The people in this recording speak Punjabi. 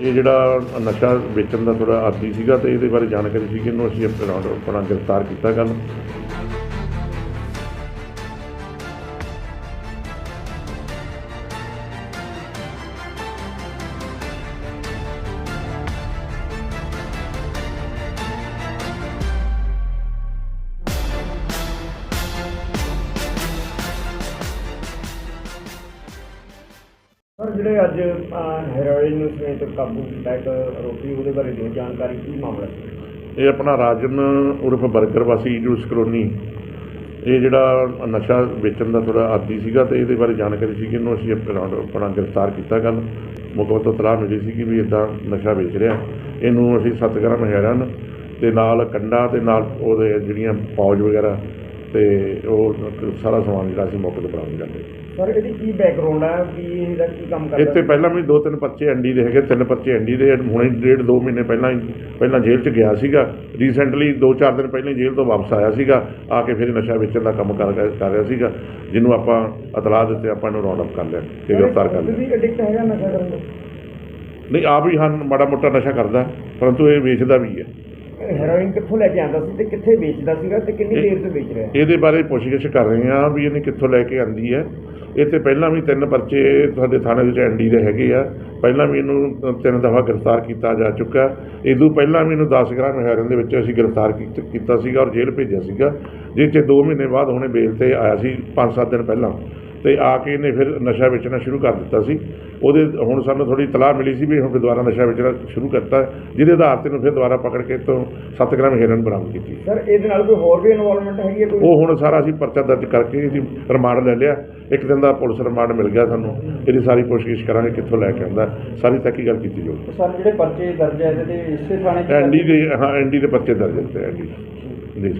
ਇਹ ਜਿਹੜਾ ਨਸ਼ਾ ਵੇਚਣ ਦਾ ਥੋੜਾ ਆਦੀ ਸੀਗਾ ਤੇ ਇਹਦੇ ਬਾਰੇ ਜਾਣਕਾਰੀ ਸੀ ਕਿ ਇਹਨੂੰ ਅਸੀਂ ਆਪਣਾ ਆਪਣਾ ਗ੍ਰਿਫਤਾਰ ਕੀਤਾ ਕੱਲ ਸਰ ਜਿਹੜੇ ਅੱਜ ਹੈਰੋਇਨ ਨੂੰ ਸਮੇਤ ਕਾਬੂ ਕੀਤਾ ਇੱਕ ਆਰੋਪੀ, ਉਹਦੇ ਬਾਰੇ ਦਿਓ ਜਾਣਕਾਰੀ ਕੀ ਮਾਮਲਾ ਸੀ? ਇਹ ਆਪਣਾ ਰਾਜਨ ਉਰਫ ਬਰਗਰ ਵਾਸੀ ਜੂਸ ਕਲੋਨੀ। ਇਹ ਜਿਹੜਾ ਨਸ਼ਾ ਵੇਚਣ ਦਾ ਥੋੜਾ ਆਦੀ ਸੀਗਾ ਤੇ ਇਹਦੇ ਬਾਰੇ ਜਾਣਕਾਰੀ ਸੀ ਕਿ ਇਹਨੂੰ ਅਸੀਂ ਆਪਣਾ ਗ੍ਰਿਫਤਾਰ ਕੀਤਾ ਕੱਲ ਮੁਕੱਦਮਾ ਤੋਂ ਤਲਾਹ ਮਿਲੀ ਸੀ ਕਿ ਵੀ ਇਦਾਂ ਨਸ਼ਾ ਵੇਚ ਰਿਹਾ। ਇਹਨੂੰ ਅਸੀਂ 7 ਗ੍ਰਾਮ ਹੈਰਨ ਤੇ ਨਾਲ ਕੰਡਾ ਤੇ ਨਾਲ ਉਹਦੇ ਜਿਹੜੀਆਂ ਪੌਜ ਵਗੈਰਾ ਤੇ ਉਹ ਸਾਰਾ ਸਮਾਨ ਜਿਹੜਾ ਅਸੀਂ ਮੌਕੇ ਤੇ ਬਰਾਮਦ ਕਰ ਲਿਆ ਸਰ ਇਹਦੀ ਕੀ ਬੈਕਗ੍ਰਾਉਂਡ ਹੈ ਕੀ ਇਹਦਾ ਕੀ ਕੰਮ ਕਰਦਾ? ਇੱਥੇ ਪਹਿਲਾਂ ਵੀ ਦੋ ਤਿੰਨ ਪਰਚੇ ਐਂਡੀ ਦੇ ਹੈਗੇ ਤਿੰਨ ਪਰਚੇ ਐਂਡੀ ਦੇ ਹੁਣੇ ਡੇਢ ਦੋ ਮਹੀਨੇ ਪਹਿਲਾਂ ਹੀ ਪਹਿਲਾਂ ਜੇਲ੍ਹ 'ਚ ਗਿਆ ਸੀਗਾ। ਰੀਸੈਂਟਲੀ ਦੋ ਚਾਰ ਦਿਨ ਪਹਿਲਾਂ ਹੀ ਜੇਲ੍ਹ ਤੋਂ ਵਾਪਸ ਆਇਆ ਸੀਗਾ ਆ ਕੇ ਫਿਰ ਨਸ਼ਾ ਵੇਚਣ ਦਾ ਕੰਮ ਕਰ ਕਰ ਰਿਹਾ ਸੀਗਾ ਜਿਹਨੂੰ ਆਪਾਂ ਇਤਲਾਹ ਦਿੱਤੇ ਆਪਾਂ ਇਹਨੂੰ ਰੌਂਡ ਅਪ ਕਰ ਲਿਆ ਤੇ ਗ੍ਰਿਫਤਾਰ ਕਰ ਲਿਆ। ਤੁਸੀਂ ਐਡਿਕਟ ਹੈਗਾ ਨਸ਼ਾ ਕਰਨ ਦਾ ਨਹੀਂ ਆਪ ਹੀ ਹਨ ਮਾੜਾ ਮੋਟਾ ਨਸ਼ਾ ਕਰਦਾ ਪਰੰਤੂ ਇਹ ਵੇਚਦਾ ਵੀ ਹੈ। ਹੈਰੋਇਨ ਕਿੱਥੋਂ ਲੈ ਕੇ ਆਂਦਾ ਸੀ ਤੇ ਕਿੱਥੇ ਵੇਚਦਾ ਸੀਗਾ ਤੇ ਕਿੰਨੀ ਦੇਰ ਤੋਂ ਵੇਚ ਰਿਹਾ ਇਹਦੇ ਬਾਰੇ ਪੁੱਛਗਿੱਛ ਕਰ ਰਹੇ ਹਾਂ ਵੀ ਇਹਨੇ ਕਿੱਥੋਂ ਲੈ ਕੇ ਆਂਦੀ ਹੈ। ਤੇ ਪਹਿਲਾਂ ਵੀ ਤਿੰਨ ਪਰਚੇ ਸਾਡੇ ਥਾਣੇ ਵਿੱਚ ਐਂਡੀ ਦੇ ਹੈਗੇ ਆ। ਪਹਿਲਾਂ ਵੀ ਇਹਨੂੰ ਤਿੰਨ ਦਫਾ ਗ੍ਰਿਫਤਾਰ ਕੀਤਾ ਜਾ ਚੁੱਕਾ। ਇਦੋਂ ਪਹਿਲਾਂ ਵੀ ਇਹਨੂੰ 10 ਗ੍ਰਾਮ ਹੈਰਨ ਦੇ ਵਿੱਚ ਅਸੀਂ ਗ੍ਰਿਫਤਾਰ ਕੀਤ- ਕੀਤਾ ਸੀਗਾ ਔਰ ਜੇਲ੍ਹ ਭੇਜਿਆ ਸੀਗਾ। ਜਿਸ 'ਚ 2 ਮਹੀਨੇ ਬਾਅਦ ਹੁਣੇ ਬੇਲ ਤੇ ਆਇਆ ਸੀ 5-7 ਦਿਨ ਪਹਿਲਾਂ। ਤੇ ਆ ਕੇ ਇਹਨੇ ਫਿਰ ਨਸ਼ਾ ਵੇਚਣਾ ਸ਼ੁਰੂ ਕਰ ਦਿੱਤਾ ਸੀ। ਉਹਦੇ ਹੁਣ ਸਾਨੂੰ ਥੋੜੀ ਤਲਾਹ ਮਿਲੀ ਸੀ ਵੀ ਹੁਣ ਫਿਰ ਦੁਬਾਰਾ ਨਸ਼ਾ ਵੇਚਣਾ ਸ਼ੁਰੂ ਕਰਤਾ। ਜਿਹਦੇ ਆਧਾਰ ਤੇ ਇਹਨੂੰ ਫਿਰ ਦੁਬਾਰਾ ਪਕੜ ਕੇ ਤੋਂ 7 ਗ੍ਰਾਮ ਹੈਰਨ ਬਰਾਮਦ ਕੀਤੀ। ਸਰ ਇਹਦੇ ਨਾਲ ਕੋਈ ਹੋਰ ਵੀ ਇਨਵੋਲਵਮੈਂਟ ਹੈਗੀ ਹੈ ਕੋਈ? ਉਹ ਹੁਣ ਸਾਰਾ ਅਸੀਂ ਪਰਚਾ ਦਰਜ ਕਰਕੇ ਇਹਦੀ ਰਿਮਾਂਡ ਲੈ ਲਿਆ। ਇੱਕ ਦਿਨ ਦਾ ਪੁਲਿਸ ਰਿਮਾਂਡ ਮਿਲ ਗਿਆ ਸਾਨੂੰ। ਇਹਦੀ ਸਾਰੀ ਪੁੱਛਗਿੱਛ ਕਰਾਂਗੇ ਕਿੱਥੋਂ ਲੈ ਕੇ ਆਂਦਾ ਸਾਰੀ ਤਹਿਕੀਕਤ ਕੀਤੀ ਜਾਊਗੀ ਸਰ ਜਿਹੜੇ ਪਰਚੇ ਦਰਜ ਹੈ ਇਹਦੇ ਤੇ ਇਸੇ ਥਾਣੇ ਐਂਡੀ ਦੇ ਹਾਂ ਐਂਡੀ ਦੇ ਪਰਚੇ ਦਰਜ ਦਿੱਤੇ ਐਂਡੀ ਜੀ।